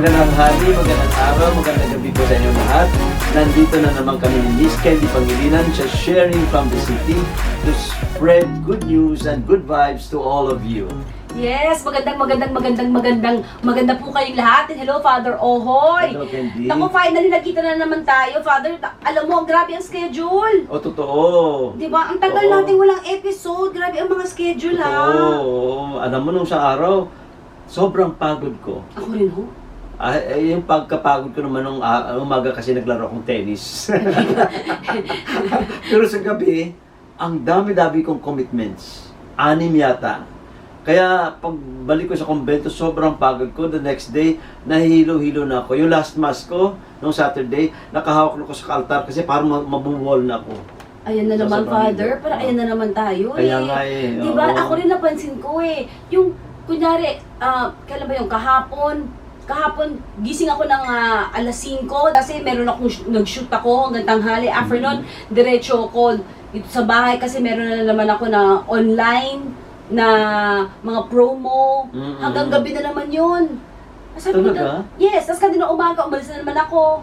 Magandang hali, magandang araw, magandang gabi po sa inyo lahat. Nandito na naman kami ni Miss Candy Pangilinan sa Sharing from the City to spread good news and good vibes to all of you. Yes, magandang magandang magandang magandang maganda po kayong lahat. And hello, Father Ohoy. Hello, Candy. Naku, finally nagkita na naman tayo. Father, alam mo, grabe ang schedule. O, totoo. Di ba? Ang tagal Oo. natin walang episode. Grabe ang mga schedule, ha? Oo. Alam mo nung sa araw, sobrang pagod ko. Ako rin, ho. Ay, ay, yung pagkapagod ko naman nung ah, umaga kasi naglaro akong tennis. Pero sa gabi, ang dami-dami kong commitments. Anim yata. Kaya pagbalik ko sa kumbento, sobrang pagod ko. The next day, nahihilo-hilo na ako. Yung last mass ko, nung Saturday, nakahawak na ko sa altar kasi parang ma- mabuwal na ako. Ayan na Sa naman, sobrang Father. Para ayan na naman tayo, Kaya eh. nga eh, Di ba? oo. Ako rin napansin ko, eh. Yung, kunyari, ah, kailan ba yung kahapon? Kahapon, gising ako ng ah, alas 5 kasi meron akong sh- nag-shoot ako hanggang tanghali. After nun, Mm-hmm. diretso ako dito sa bahay kasi meron na naman ako na online na mga promo. Mm-mm. Hanggang gabi na naman yun. Sabi ko Talaga? na- yes, tapos kanina umaga, umalis na naman ako.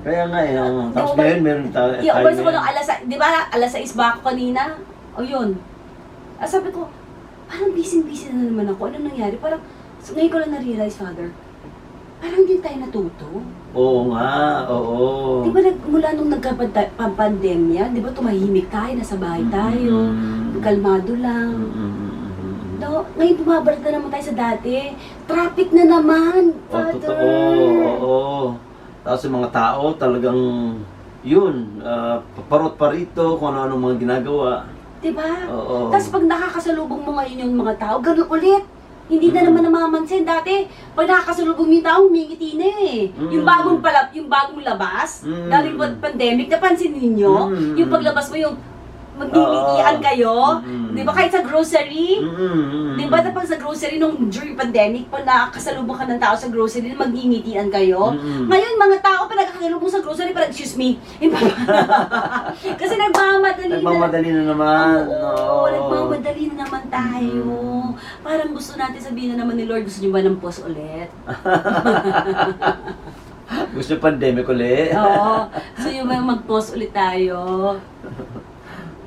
Kaya nga eh. oo. Tapos Di ba- ngayon, meron tayo. Yeah, tayo umalis ako ng ngayon. alas, di ba, alas 6 ba ako kanina? O yun. Ah, sabi ko, parang busy-busy na naman ako. Ano nangyari? Parang, so, ngayon ko lang na-realize, Father, parang hindi tayo natuto. Oo nga, oo. Di ba nag, mula nung nagka-pandemya, di ba tumahimik tayo, nasa bahay tayo, Mm-mm. kalmado lang. Mm-mm. No, ngayon bumabalik na naman tayo sa dati. Traffic na naman, Oh, Father. totoo. Oo. Tapos yung mga tao talagang yun, uh, parot pa rito kung ano-ano mga ginagawa. Di ba? Oo. Tapos pag nakakasalubong mo ngayon yung mga tao, ganun ulit. Hindi na naman namamansin. Dati, pag nakakasalubong yung tao, humingiti na eh. Yung Mm. bagong palap, yung bagong labas, Mm. dahil pa- pandemic, napansin ninyo, Mm. yung paglabas mo yung magngingitian Oo. kayo, Mm. di ba kahit sa grocery, Mm-mm. di ba pag sa grocery nung during pandemic, pag nakakasalubong ka ng tao sa grocery, magngingitian kayo, Mm-mm. ngayon, mga tao pa nagkakasalubong sa grocery, parang, excuse me, Yung kasi nagmamadali na. Nagmamadali na naman. Oo, nagmamadali na naman tayo. Parang gusto natin sabihin na naman ni Lord, gusto niyo ba ng pause ulit? Gusto pandemic ulit. Oo. Niyo ba mag-pause ulit tayo?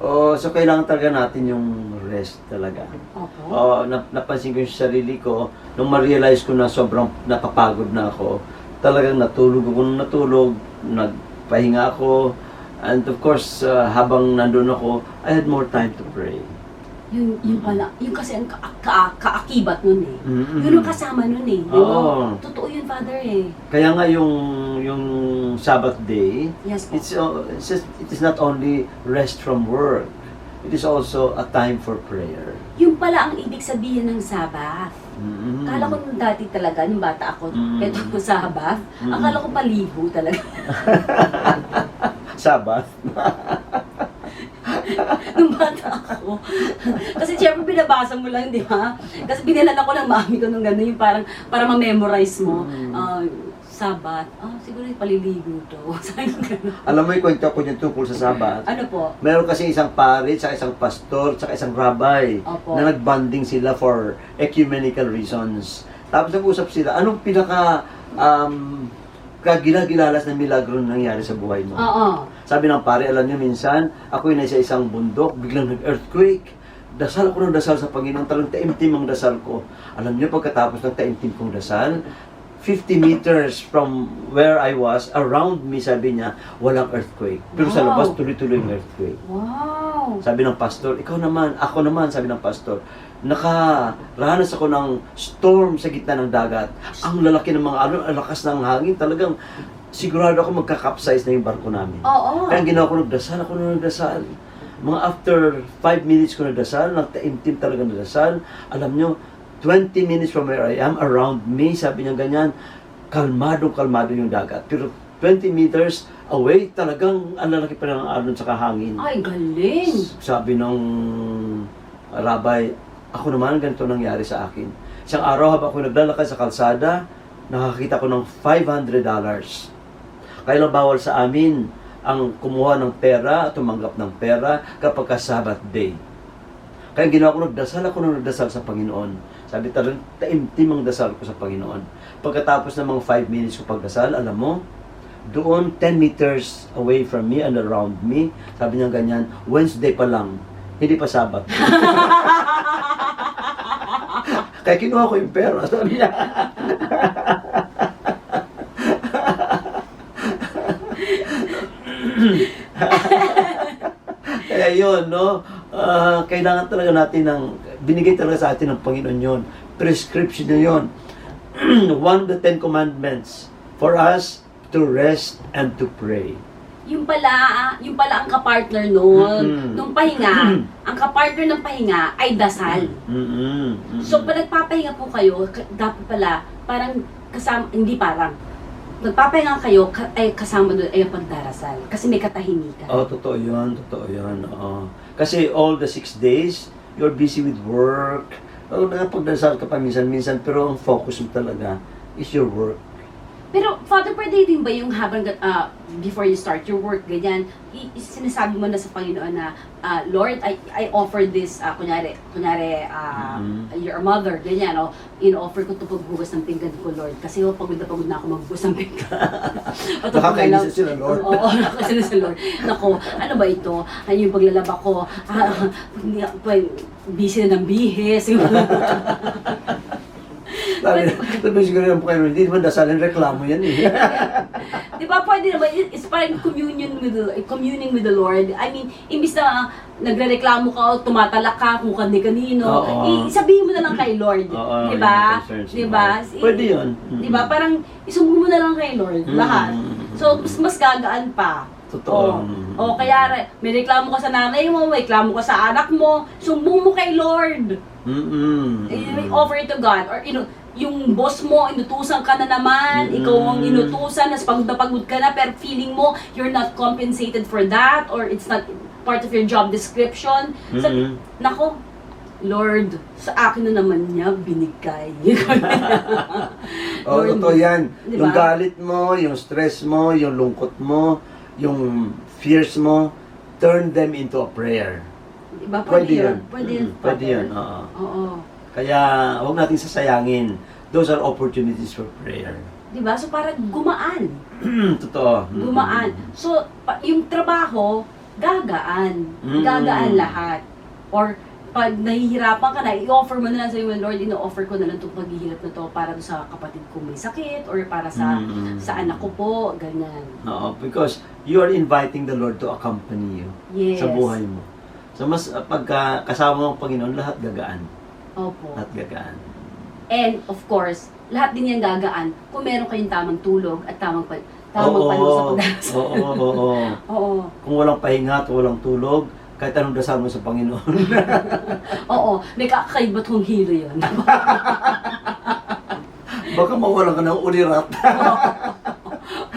Oo, so kailangan talaga natin yung rest talaga. Opo. Oo, nap- napansin ko yung sarili ko, nung ma-realize ko na sobrang napapagod na ako, talagang natulog ako nung natulog, nagpahinga ako, and of course, uh, habang nandun ako, I had more time to pray. Yung, yung pala, yung kasi ang ka- ka- kaakibat nun eh. Mm-mm. Yun ang kasama nun eh. Di ba? Oo. Totoo yun, Father eh. Kaya nga yung yung Sabbath day, Yes po. it's, uh, it's just, it is not only rest from work, it is also a time for prayer. Yung pala ang ibig sabihin ng Sabbath. Mm-mm. Akala ko nung dati talaga, nung bata ako, Mm. eto ko Sabbath, Mm. akala ko paligo talaga. Sabbath. nung bata ako. Kasi syempre binabasa mo lang, di ba? Kasi binilan ako ng mami ko nung gano'n, yung parang, para ma-memorize mo. Mm. Ah, sabat. Ah, siguro yung paliligo to. Alam mo yung kwento ko yung tungkol sa Sabbath? Ano po? Meron kasi isang pare, tsaka isang pastor, tsaka isang rabbi Opo. na nagbanding sila for ecumenical reasons. Tapos nag-usap sila, anong pinaka um, kagilagilalas na milagro na nangyari sa buhay mo? Oo. Sabi ng pare, alam niyo minsan, ako ay nasa isang bundok, biglang nag-earthquake. Dasal ako ng dasal sa Panginoon, talagang taimtim ang dasal ko. Alam niyo, pagkatapos ng taimtim kong dasal, 50 meters from where I was, around me, sabi niya, walang earthquake. Pero sa Wow. labas, tuloy-tuloy yung earthquake. Wow. Sabi ng pastor, ikaw naman, ako naman, sabi ng pastor, nakaranas ako ng storm sa gitna ng dagat. Ang lalaki ng mga ano, lakas ng hangin, talagang sigurado ako magka-capsize na yung barko namin. Oo. Kaya ang ginawa ko, nagdasal ako na nagdasal. Mga after 5 minutes ko nagdasal, nagtaimtim talaga nagdasal. Alam nyo, 20 minutes from where I am, around me, sabi niya ganyan, kalmado, kalmado yung dagat. Pero 20 meters away, talagang ang lalaki pa ng alon sa kahangin. Ay, galing. Sabi ng rabbi, ako naman ganito nangyari sa akin. Isang araw habang ako naglalakad sa kalsada, nakakita ko ng $500. Kaya bawal sa amin ang kumuha ng pera at tumanggap ng pera kapag ka Sabbath day. Kaya ginawa ko, nagdasal ako ng nagdasal sa Panginoon. Sabi talagang taimtim ang dasal ko sa Panginoon. Pagkatapos ng mga 5 minutes ko pagdasal, alam mo, doon 10 meters away from me and around me, sabi niya ganyan, Wednesday pa lang, hindi pa Sabat. Kaya kinuha ko yung pera, sabi niya. Kaya yun, no? Ah, kailangan talaga natin ng, binigay talaga sa atin ng Panginoon yun. Prescription na yun. One of the Ten Commandments for us to rest and to pray. Yung pala, yung pala ang kapartner noon, Mm-mm. nung pahinga, ang kapartner ng pahinga ay dasal. Mm-mm. So, pag nagpapahinga po kayo, ka- dapat pala, parang kasama, hindi parang, nagpapahinga kayo, ka, ay kasama doon ay ang pagdarasal. Kasi may katahimikan. Oh, totoo yun, totoo yun. Oo. Kasi all the six days, you're busy with work. Oh, nakapagdasal ka pa minsan-minsan, pero ang focus mo talaga is your work. Pero, Father, pwede din ba yung habang, ah, before you start your work, ganyan, sinasabi mo na sa Panginoon na, ah, Lord, I, I offer this, ah, kunyari, kunyari, Mhm. you're a mother, ganyan, o, in-offer ko ito pagbugas ng pinggan ko, Lord, kasi oh, pagod na pagod na ako magbugas ng pinggan. O, ito Nakakainis sila, Lord. Oo, nakakainis sila, Lord. Nako, ano ba ito? Ay, yung paglalaba ko, ah, ako, busy na ng bihis. Sabi, sabi siguro yung Panginoon, hindi naman dasalin reklamo yan eh. Di ba pwede naman, it's parang communion with the, communing with the Lord. I mean, imbis na nagrereklamo ka o tumatalak ka kung kani-kanino, Oo. i- sabihin mo na lang kay Lord. Oo, di ba? Di ba? Pwede yun. Di ba? Parang isumbong mo na lang kay Lord, Mm. lahat. So, mas, mas gagaan pa. Totoo. O, o kaya re- may reklamo ka sa nanay mo, may reklamo ka sa anak mo, sumbong mo kay Lord. Mm-mm. Eh, offer it to God. Or, you know, yung boss mo, inutusan ka na naman, Mm. ikaw ang inutusan, nas pagod na pagod ka na, pero feeling mo, you're not compensated for that, or it's not part of your job description. So, Mm-mm. nako, Lord, sa akin na naman niya binigay. Oo, Lord, totoo yan. Di Yung galit mo, yung stress mo, yung lungkot mo, yung fears mo, turn them into a prayer. Diba? Pwede, yun. Pwede yun. Mm, Pwede yun, oo. Oo. Kaya, huwag natin sasayangin. Those are opportunities for prayer. Diba? So, parang gumaan. Totoo. Gumaan. So, yung trabaho, gagaan. Mm. Gagaan lahat. Or, pag nahihirapan ka na, i-offer mo na lang sa iyo, Lord, ino-offer ko na lang itong paghihirap na to para sa kapatid kong may sakit or para sa Mm. sa anak ko po, ganyan. Oo, because you are inviting the Lord to accompany you Yes. sa buhay mo. So, mas uh, pagka kasama mo ang Panginoon, lahat gagaan. Opo. Lahat gagaan. And, of course, lahat din yan gagaan kung meron kayong tamang tulog at tamang pa tamang Oo, panahon sa pagdarasal. Oo, oo, oo. Oo. Kung walang pahinga at walang tulog, kahit anong dasal mo sa Panginoon. Oo. May kakaibat hong hilo yun. Baka mawalan ka ng ulirat.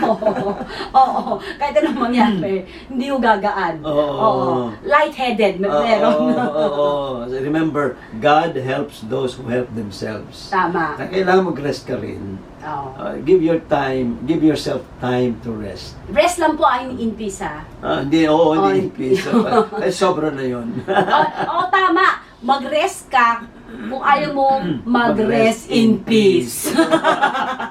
Oo. Oo. Kahit anong mangyari, hindi ko gagaan. Oo. Lightheaded, may Oo, meron. oo, oo. Remember, God helps those who help themselves. Tama. Kaya kailangan mag-rest ka rin. Oo. Uh, give your time, give yourself time to rest. Rest lang po ay in peace ha. Ah, hindi, oo, hindi, Oy. please. Ay, sobra na yun. Oo, oo, tama. Mag-rest ka kung ayaw mo mag-rest in peace.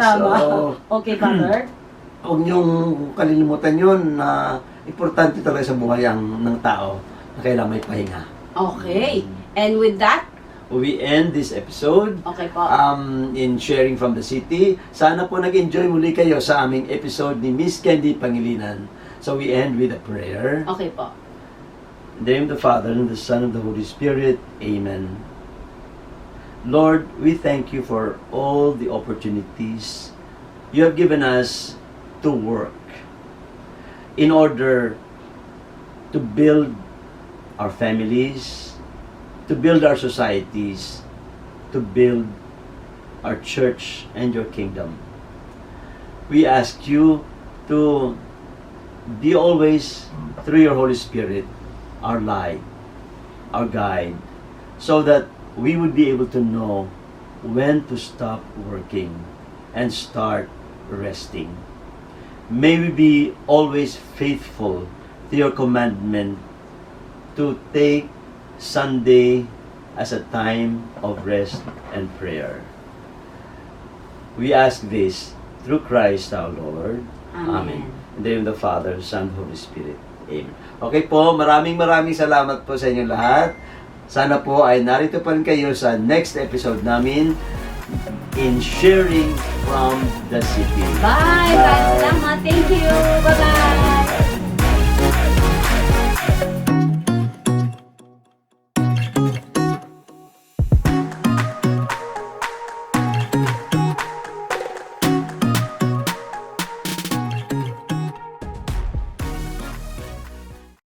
Tama. So, okay, Father? Huwag niyong kalilimutan yun na importante talaga sa buhay ang ng tao na kailangan may pahinga. Okay. And with that, We end this episode okay po. um, in sharing from the city. Sana po nag-enjoy muli kayo sa aming episode ni Miss Candy Pangilinan. So we end with a prayer. Okay po. In the name of the Father, and the Son, and the Holy Spirit. Amen. Lord, we thank you for all the opportunities you have given us to work in order to build our families, to build our societies, to build our church and your kingdom. We ask you to be always, through your Holy Spirit, our light, our guide, so that we would be able to know when to stop working and start resting. May we be always faithful to your commandment to take Sunday as a time of rest and prayer. We ask this through Christ our Lord. Amen. In the name of the Father, Son, Holy Spirit. Amen. Okay po, maraming maraming salamat po sa inyo lahat. Sana po ay narito pa rin kayo sa next episode namin in Sharing from the City. Bye! Bye! Salamat! Thank you! Bye-bye!